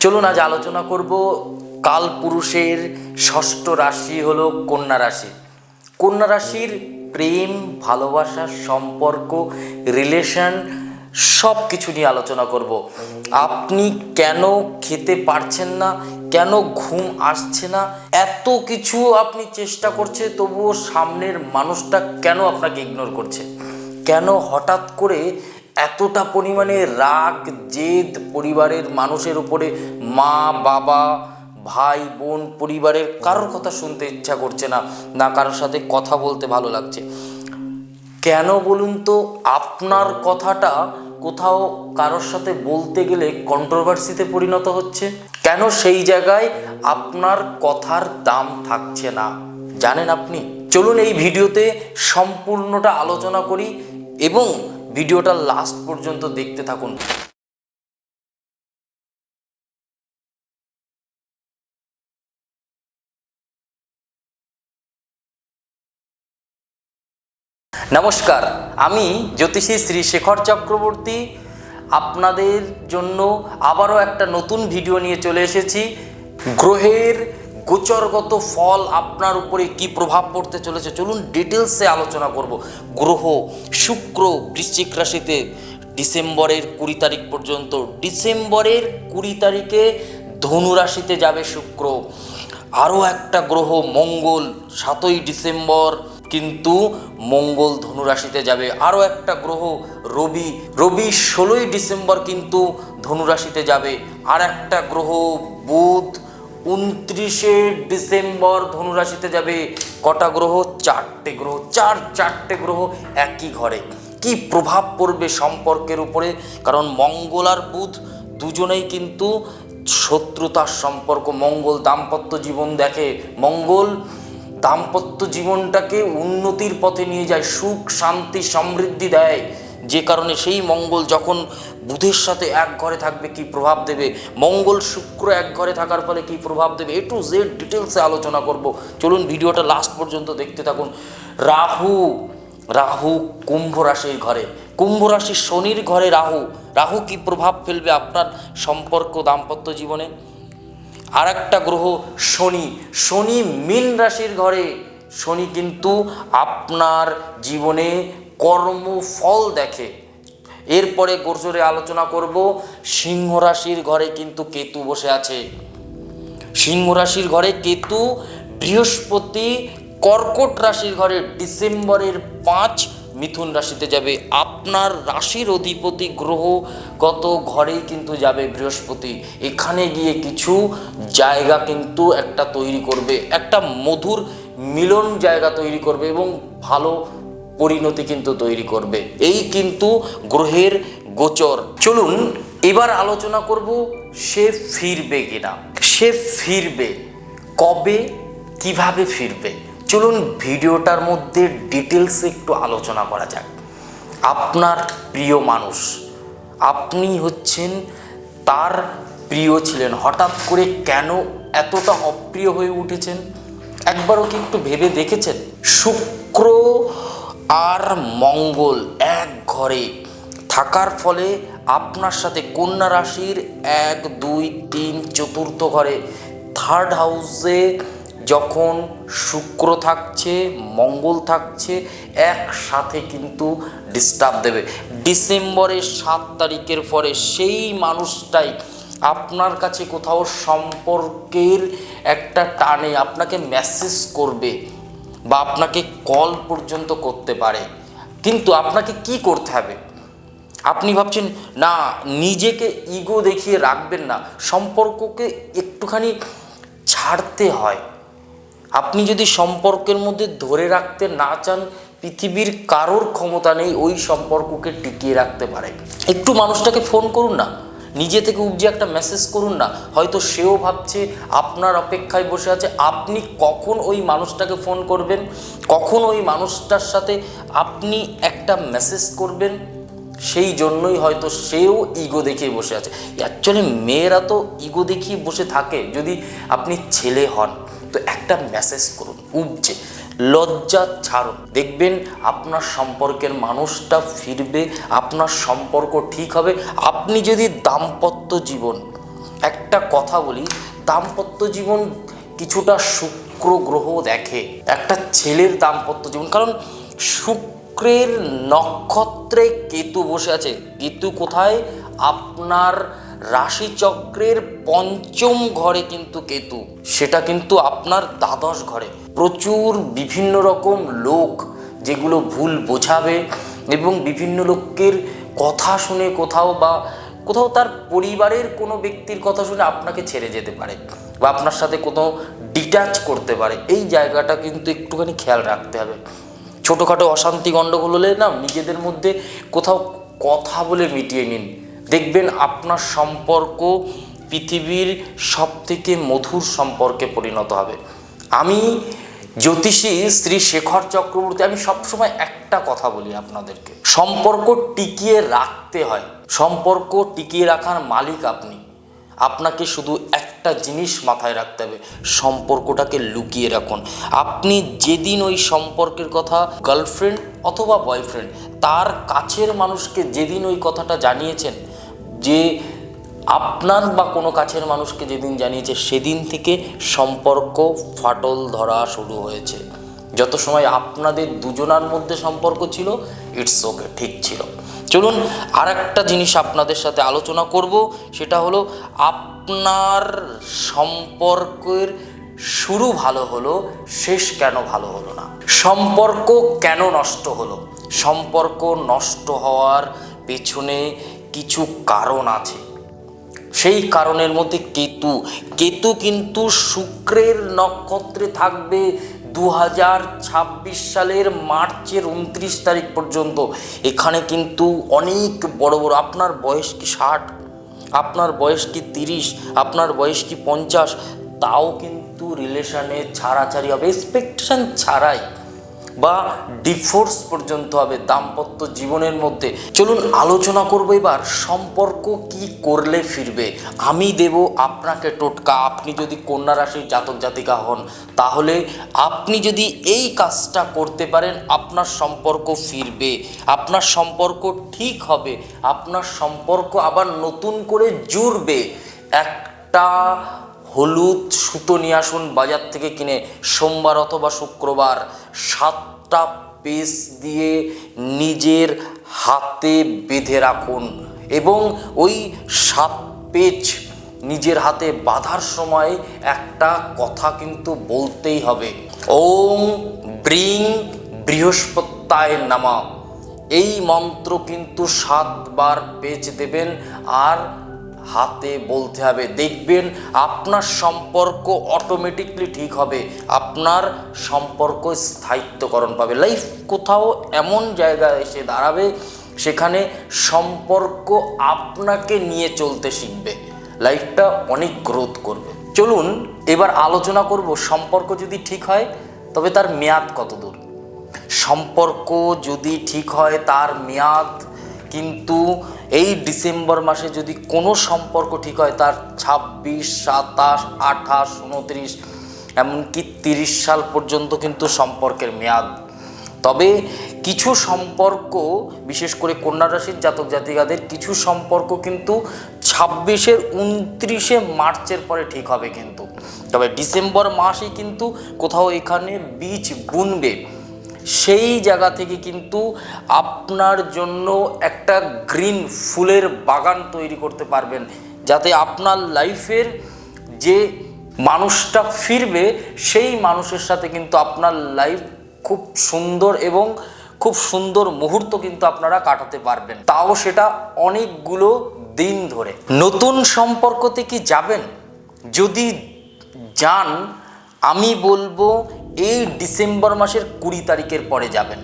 চলুন আজ আলোচনা করব কাল পুরুষের ষষ্ঠ রাশি হলো কন্যা রাশি। কন্যা রাশির প্রেম, ভালোবাসা, সম্পর্ক রিলেশন সব কিছু নিয়ে আলোচনা করব। আপনি কেন খেতে পারছেন না? কেন ঘুম আসছে না? এত কিছু আপনি চেষ্টা করছে, তবুও সামনের মানুষটা কেন আপনাকে ইগনোর করছে? কেন হঠাৎ করে এতটা পরিমাণে রাগ, জেদ পরিবারের মানুষের উপরে, মা, বাবা, ভাই, বোন, পরিবারের কারোর কথা শুনতে ইচ্ছা করছে না না কারোর সাথে কথা বলতে ভালো লাগছে। কেন বলুন তো, আপনার কথাটা কোথাও কারোর সাথে বলতে গেলে কন্ট্রোভার্সিতে পরিণত হচ্ছে? কেন সেই জায়গায় আপনার কথার দাম থাকছে না? জানেন আপনি? চলুন এই ভিডিওতে সম্পূর্ণটা আলোচনা করি এবং ভিডিওটা লাস্ট পর্যন্ত দেখতে থাকুন। নমস্কার, আমি জ্যোতিষী শ্রী শেখর চক্রবর্তী। আপনাদের জন্য আবারও একটা নতুন ভিডিও নিয়ে চলে এসেছি। গ্রহের গোচরগত ফল আপনার উপরে কি প্রভাব পড়তে চলেছে? চলুন ডিটেলসে আলোচনা করব। গ্রহ, শুক্র, বৃশ্চিক রাশিতে ডিসেম্বরের কুড়ি তারিখ পর্যন্ত, ডিসেম্বরের কুড়ি তারিখে ধনুরাশিতে যাবে শুক্র। আরও একটা গ্রহ, মঙ্গল, সাতই ডিসেম্বর, কিন্তু মঙ্গল ধনুরাশিতে যাবে। আরও একটা গ্রহ, রবি। রবি ষোলোই ডিসেম্বর কিন্তু ধনুরাশিতে যাবে। আর একটা গ্রহ, বুধ উনত্রিশে ডিসেম্বর ধনুরাশিতে যাবে, কটা গ্রহ? চারটে গ্রহ। চার চারটে গ্রহ একই ঘরে। কি প্রভাব পড়বে সম্পর্কের উপরে? কারণ মঙ্গল আর বুধ দুজনেই কিন্তু শত্রুতার সম্পর্ক। মঙ্গল দাম্পত্য জীবন দেখে। মঙ্গল দাম্পত্য জীবনটাকে উন্নতির পথে নিয়ে যায়। সুখ, শান্তি, সমৃদ্ধি দেয়। কারণে সেই মঙ্গল যখন বুধের সাথে এক ঘরে থাকবে, কি প্রভাব দেবে? মঙ্গল শুক্র এক ঘরে থাকার ফলে কি প্রভাব দেবে? এ টু জেড ডিটেলসে আলোচনা করব। চলুন ভিডিওটা লাস্ট পর্যন্ত দেখতে থাকুন। রাহু রাহু কুম্ভ রাশির ঘরে। কুম্ভ রাশির শনির ঘরে রাহু। রাহু কি প্রভাব ফেলবে আপনার সম্পর্ক দাম্পত্য জীবনে? আর একটা গ্রহ শনি। শনি মীন রাশির ঘরে। শনি কিন্তু আপনার জীবনে কর্মফল দেখে। এরপরে গোরজোরে আলোচনা করব সিংহ রাশির ঘরে কিন্তু কেতু বসে আছে। সিংহ রাশির ঘরে কেতু বৃহস্পতি কর্কট রাশির ঘরে ডিসেম্বরের পাঁচ মিথুন রাশিতে যাবে। আপনার রাশির অধিপতি গ্রহ গত ঘরেই কিন্তু যাবে বৃহস্পতি। এখানে গিয়ে কিছু জায়গা কিন্তু একটা তৈরি করবে। একটা মধুর মিলন জায়গা তৈরি করবে এবং ভালো পরিণতি কিন্তু তৈরি করবে। এই কিন্তু গ্রহের গোচর। চলুন, এবার আলোচনা করব সে ফিরবে কিনা। সে ফিরবে। কবে? কীভাবে ফিরবে? চলুন ভিডিওটার মধ্যে ডিটেলস একটু আলোচনা করা যাক। আপনার প্রিয় মানুষ, আপনি হচ্ছেন তার প্রিয় ছিলেন। হঠাৎ করে কেন এতটা অপ্রিয় হয়ে উঠেছেন? একবারও কি একটু ভেবে দেখেছেন? শুক্র আর মঙ্গল এক ঘরে। থাকার ফলে আপনার সাথে কন্যা রাশির এক, দুই, তিন চতুর্থ ঘরে। থার্ড হাউসে যখন শুক্র থাকছে, মঙ্গল থাকছে, একসাথে কিন্তু ডিস্টার্ব দেবে। ডিসেম্বরের সাত তারিখের পরে সেই মানুষটাই আপনার কাছে কোথাও সম্পর্কের একটা টানে আপনাকে মেসেজ করবে। বা আপনাকে কল পর্যন্ত করতে পারে। কিন্তু আপনাকে কি করতে হবে? আপনি ভাবছেন, না, নিজেকে ইগো দেখিয়ে রাখবেন না। সম্পর্ককে একটুখানি ছাড়তে হয়। আপনি যদি সম্পর্কের মধ্যে ধরে রাখতে না চান, পৃথিবীর কারোর ক্ষমতা নেই ওই সম্পর্ককে টিকিয়ে রাখতে পারে। একটু মানুষটাকে ফোন করুন না। নিজে থেকে উপজে একটা মেসেজ করুন না। হয়তো সেও ভাবছে, আপনার অপেক্ষায় বসে আছে, আপনি কখন ওই মানুষটাকে ফোন করবেন? কখন ওই মানুষটার সাথে আপনি একটা মেসেজ করবেন? সেই জন্যই হয়তো সেও ইগো দেখিয়ে বসে আছে। অ্যাকচুয়ালি মেয়েরা তো ইগো দেখিয়ে বসে থাকে, যদি আপনি ছেলে হন। তো একটা মেসেজ করুন উপজে লজ্জা ছাড়ুন দেখবেন আপনার সম্পর্কের মানুষটা ফিরবে, আপনার সম্পর্ক ঠিক হবে। আপনি যদি দাম্পত্য জীবন, একটা কথা বলি, দাম্পত্য জীবন কিছুটা শুক্র গ্রহ দেখে। একটা ছেলের দাম্পত্য জীবন, কারণ শুক্রের নক্ষত্রে কেতু বসে আছে। কেতু কোথায়? আপনার রাশিচক্রের পঞ্চম ঘরে কিন্তু কেতু। সেটা কিন্তু আপনার দ্বাদশ ঘরে। প্রচুর বিভিন্ন রকম লোক যেগুলো ভুল বোঝাবে এবং বিভিন্ন লোকের কথা শুনে কোথাও বা কোথাও তার পরিবারের কোনো ব্যক্তির কথা শুনে আপনাকে ছেড়ে যেতে পারে বা আপনার সাথে কোনো ডিট্যাচ করতে পারে। এই জায়গাটা কিন্তু একটুখানি খেয়াল রাখতে হবে। ছোটোখাটো অশান্তি গণ্ডগোল হলে না নিজেদের মধ্যে কোথাও কথা বলে মিটিয়ে নিন। দেখবেন আপনার সম্পর্ক পৃথিবীর সব থেকে মধুর সম্পর্কে পরিণত হবে। আমি জ্যোতিষী শ্রী শেখর চক্রবর্তী, আমি সবসময় একটা কথা বলি আপনাদেরকে। সম্পর্ক টিকিয়ে রাখতে হয়। সম্পর্ক টিকিয়ে রাখার মালিক আপনি। আপনাকে শুধু একটা জিনিস মাথায় রাখতে হবে, সম্পর্কটাকে লুকিয়ে রাখুন। আপনি যেদিন ওই সম্পর্কের কথা গার্লফ্রেন্ড অথবা বয়ফ্রেন্ড তার কাছের মানুষকে যেদিন ওই কথাটা জানিয়েছেন যে আপনার বা কোনো কাছের মানুষকে যেদিন জানিয়েছে, সেদিন থেকে সম্পর্ক ফাটল ধরা শুরু হয়েছে। যত সময় আপনাদের দুজনার মধ্যে সম্পর্ক ছিল ইটস ওকে ঠিক ছিল। চলুন আর একটা জিনিস আপনাদের সাথে আলোচনা করব, সেটা হলো আপনার সম্পর্কের শুরু ভালো হলো, শেষ কেন ভালো হলো না? সম্পর্ক কেন নষ্ট হলো? সম্পর্ক নষ্ট হওয়ার পেছনে কিছু কারণ আছে। সেই কারণের মধ্যে কেতু। কেতু কিন্তু শুক্রের নক্ষত্রে থাকবে দু হাজার ছাব্বিশ সালের মার্চের উনত্রিশ তারিখ পর্যন্ত। এখানে কিন্তু অনেক বড় বড়, আপনার বয়স কি ষাট, আপনার বয়স কি তিরিশ, আপনার বয়স কি পঞ্চাশ, তাও কিন্তু রিলেশনে ছাড়াছাড়ি হবে। এক্সপেকটেশন ছাড়াই বা ডিফোর্স পর্যন্ত হবে দাম্পত্য জীবনের মধ্যে। চলুন আলোচনা করব এবার, সম্পর্ক কি করলে ফিরবে? আমি দেব আপনাকে টোটকা। আপনি যদি কন্যা রাশির জাতক জাতিকা হন, তাহলে আপনি যদি এই কাজটা করতে পারেন, আপনার সম্পর্ক ফিরবে। আপনার সম্পর্ক ঠিক হবে। আপনার সম্পর্ক আবার নতুন করে জুড়বে। একটা হলুদ সুতো নিয়ে আসুন বাজার থেকে কিনে সোমবার অথবা শুক্রবার সাতটা পেস দিয়ে নিজের হাতে বেঁধে রাখুন এবং ওই সাত পেজ নিজের হাতে বাঁধার সময় একটা কথা কিন্তু বলতেই হবে। ওম ব্রিং বৃহস্পত্যায় নামা। এই মন্ত্র কিন্তু সাতবার পেজ দেবেন আর হাতে বলতে হবে, দেখবেন আপনার সম্পর্ক অটোমেটিকলি ঠিক হবে, আপনার সম্পর্ক স্থায়িত্বকরণ পাবে। লাইফ কোথাও এমন জায়গায় এসে দাঁড়াবে, সেখানে সম্পর্ক আপনাকে নিয়ে চলতে শিখবে। লাইফটা অনেক গ্রোথ করবে। চলুন, এবার আলোচনা করব সম্পর্ক যদি ঠিক হয়, তবে তার মেয়াদ কত দূর? সম্পর্ক যদি ঠিক হয়, তার মেয়াদ কিন্তু এই ডিসেম্বর মাসে যদি কোনো সম্পর্ক ঠিক হয়, তার ছাব্বিশ, সাতাশ, আঠাশ, উনত্রিশ, এমনকি তিরিশ সাল পর্যন্ত কিন্তু সম্পর্কের মেয়াদ। তবে কিছু সম্পর্ক, বিশেষ করে কন্যা রাশির জাতক জাতিকাদের, কিছু সম্পর্ক কিন্তু ছাব্বিশের উনত্রিশে মার্চের পরে ঠিক হবে কিন্তু। তবে ডিসেম্বর মাসে কিন্তু কোথাও এখানে বীজ বুনবে। সেই জায়গা থেকে কিন্তু আপনার জন্য একটা গ্রিন ফুলের বাগান তৈরি করতে পারবেন, যাতে আপনার লাইফের যে মানুষটা ফিরবে, সেই মানুষের সাথে কিন্তু আপনার লাইফ খুব সুন্দর এবং খুব সুন্দর মুহূর্ত কিন্তু আপনারা কাটাতে পারবেন। তাও সেটা অনেকগুলো দিন ধরে। নতুন সম্পর্কতে কি যাবেন, যদি যান, আমি বলব এই ডিসেম্বর মাসের কুড়ি তারিখের পরে যাবেন।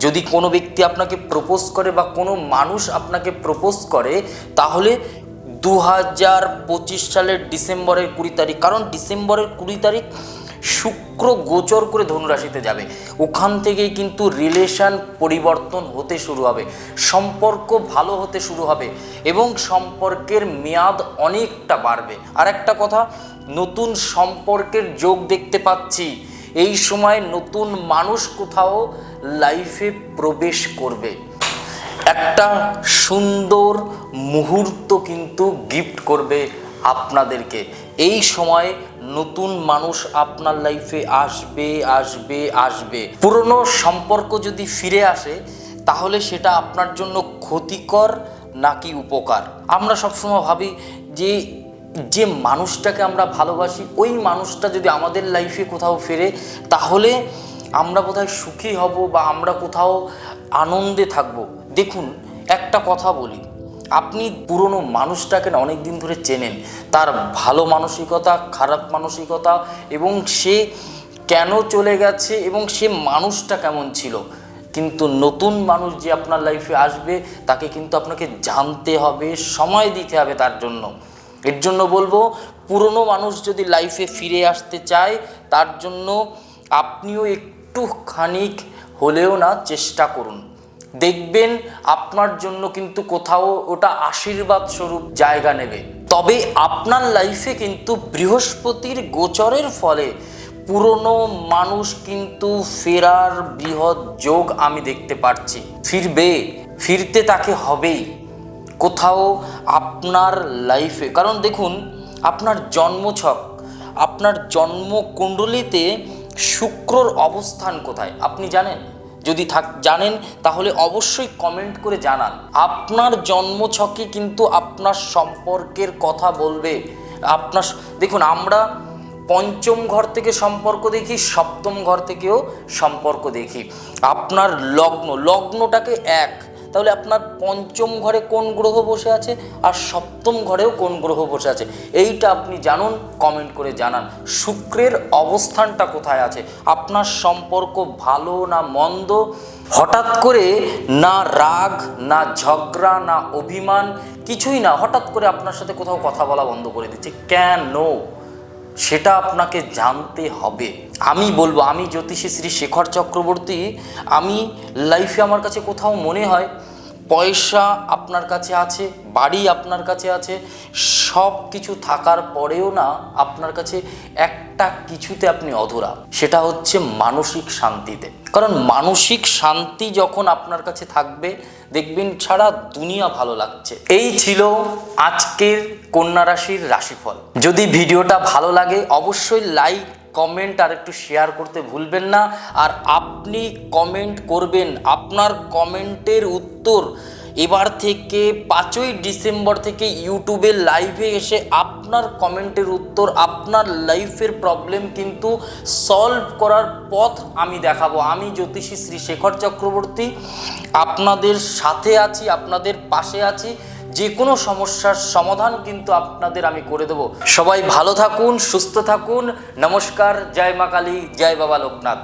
যদি কোনো ব্যক্তি আপনাকে প্রপোজ করে বা কোনো মানুষ আপনাকে প্রপোজ করে, তাহলে দু হাজার পঁচিশ সালের ডিসেম্বরের কুড়ি তারিখ, কারণ ডিসেম্বরের কুড়ি তারিখ শুক্র গোচর করে ধনুরাশিতে যাবে। ওখান থেকেই কিন্তু রিলেশন পরিবর্তন হতে শুরু হবে, সম্পর্ক ভালো হতে শুরু হবে এবং সম্পর্কের মেয়াদ অনেকটা বাড়বে। আর একটা কথা, নতুন সম্পর্কের যোগ দেখতে পাচ্ছি। এই সময় নতুন মানুষ কোথাও লাইফে প্রবেশ করবে। একটা সুন্দর মুহূর্ত কিন্তু গিফট করবে আপনাদেরকে। এই সময় নতুন মানুষ আপনার লাইফে আসবে আসবে আসবে। পুরনো সম্পর্ক যদি ফিরে আসে, তাহলে সেটা আপনার জন্য ক্ষতিকর নাকি উপকার? আমরা সবসময় ভাবি যে যে মানুষটাকে আমরা ভালোবাসি, ওই মানুষটা যদি আমাদের লাইফে কোথাও ফেরে, তাহলে আমরা বোধহয় সুখী হব বা আমরা কোথাও আনন্দে থাকব? দেখুন, একটা কথা বলি। আপনি পুরনো মানুষটাকে না অনেক দিন ধরে চেনেন। তার ভালো মানসিকতা, খারাপ মানসিকতা এবং সে কেন চলে গেছে এবং সে মানুষটা কেমন ছিল? কিন্তু নতুন মানুষ যে আপনার লাইফে আসবে, তাকে কিন্তু আপনাকে জানতে হবে, সময় দিতে হবে তার জন্য। এর জন্য বলব, পুরনো মানুষ যদি লাইফে ফিরে আসতে চায়, তার জন্য আপনিও একটু খানিক হলেও না চেষ্টা করুন। দেখবেন আপনার জন্য কিন্তু কোথাও ওটা আশীর্বাদ স্বরূপ জায়গা নেবে। তবে আপনার লাইফে কিন্তু বৃহস্পতির গোচরের ফলে পুরনো মানুষ কিন্তু ফেরার বৃহৎ যোগ আমি দেখতে পাচ্ছি ফিরবে, ফিরতে তাকে হবেই। কোথাও আপনার লাইফে কারণ দেখুন, আপনার জন্মছক, আপনার জন্মকুণ্ডলিতে শুক্রর অবস্থান কোথায়? আপনি জানেন? যদি থাক, জানেন, তাহলে অবশ্যই কমেন্ট করে জানান। আপনার জন্মছকে কিন্তু আপনার সম্পর্কের কথা বলবে। আপনার দেখুন, আমরা পঞ্চম ঘর থেকে সম্পর্ক দেখি, সপ্তম ঘর থেকেও সম্পর্ক দেখি। আপনার লগ্ন, লগ্নটাকে এক। তাহলে আপনার পঞ্চম ঘরে কোন গ্রহ বসে আছে? আর সপ্তম ঘরেও কোন গ্রহ বসে আছে? এইটা আপনি জানুন কমেন্ট করে জানান। শুক্রের অবস্থানটা কোথায় আছে? আপনার সম্পর্ক ভালো না মন্দ? হঠাৎ করে না রাগ, না ঝগড়া, না অভিমান, কিছুই না। হঠাৎ করে আপনার সাথে কোথাও কথা বলা বন্ধ করে দিচ্ছে। কেন? সেটা আপনাকে জানতে হবে। আমি বলব, আমি জ্যোতিষী শ্রী শেখর চক্রবর্তী, আমি লাইফে আমার কাছে কোথাও মনে হয়, পয়সা আপনার কাছে আছে, বাড়ি আপনার কাছে আছে সব কিছু থাকার পরেও না আপনার কাছে একটা কিছুতে আপনি অধরা। সেটা হচ্ছে মানসিক শান্তিতে। কারণ মানসিক শান্তি যখন আপনার কাছে থাকবে, দেখবেন ছাড়া দুনিয়া ভালো লাগছে। এই ছিল আজকের কন্যা রাশির রাশিফল। যদি ভিডিওটা ভালো লাগে, অবশ্যই লাইক, কমেন্ট আর একটু শেয়ার করতে ভুলবেন না। আর আপনি কমেন্ট করবেন। আপনার কমেন্টের উত্তর এবার থেকে পাঁচই ডিসেম্বর থেকে ইউটিউবে লাইভে এসে আপনার কমেন্টের উত্তর, আপনার লাইফের প্রবলেম কিন্তু সলভ করার পথ আমি দেখাবো। আমি জ্যোতিষী শ্রী শেখর চক্রবর্তী, আপনাদের সাথে আছি, আপনাদের পাশে আছি। যে কোনো সমস্যার সমাধান কিন্তু আপনাদের আমি করে দেব। সবাই ভালো থাকুন, সুস্থ থাকুন। নমস্কার, জয় মা কালী, জয় বাবা লোকনাথ।